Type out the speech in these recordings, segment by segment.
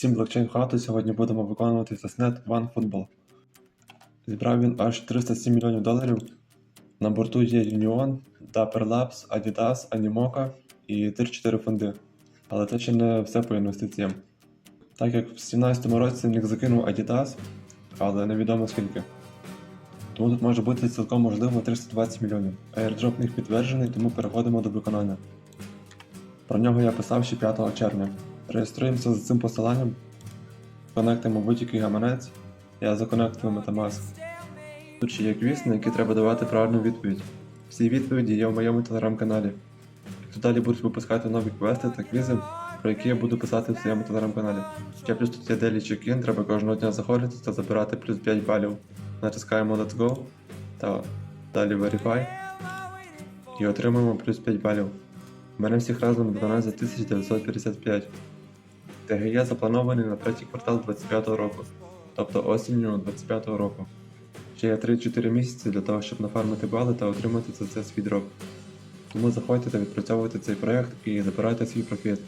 Всім блокчейн хату сьогодні будемо виконувати тестнет OneFootball. Зібрав він аж 307 мільйонів доларів. На борту є Union, Dapper Labs, Adidas, Animoca і 3-4 фонди. Але це ще не все по інвестиціям. Так як в 2017 році їх закинув Adidas, але невідомо скільки. Тому тут може бути цілком можливо 320 мільйонів. Airdrop не підтверджений, тому переходимо до виконання. Про нього я писав ще 5 червня. Реєструємося за цим посиланням, конектимо будь-який гаманець, я законектую Metamask. Тут ще є квіз, на який треба давати правильну відповідь. Всі відповіді є в моєму телеграм-каналі. Тут далі будуть випускати нові квести та квізи, про які я буду писати в своєму телеграм-каналі. Ще плюс тут є делі check-in, треба кожного дня заходити та забирати плюс 5 балів. Натискаємо Let's Go та далі Verify і отримуємо плюс 5 балів. У мене всіх разом 12 955. ТГЄ запланований на третій квартал 25 року, тобто осінню 25 року. Ще є 3-4 місяці для того, щоб нафармити бали та отримати за це свій дроп. Тому заходьте та відпрацьовуйте цей проект і забирайте свій профіт.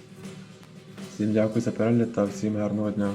Всім дякую за перегляд та всім гарного дня.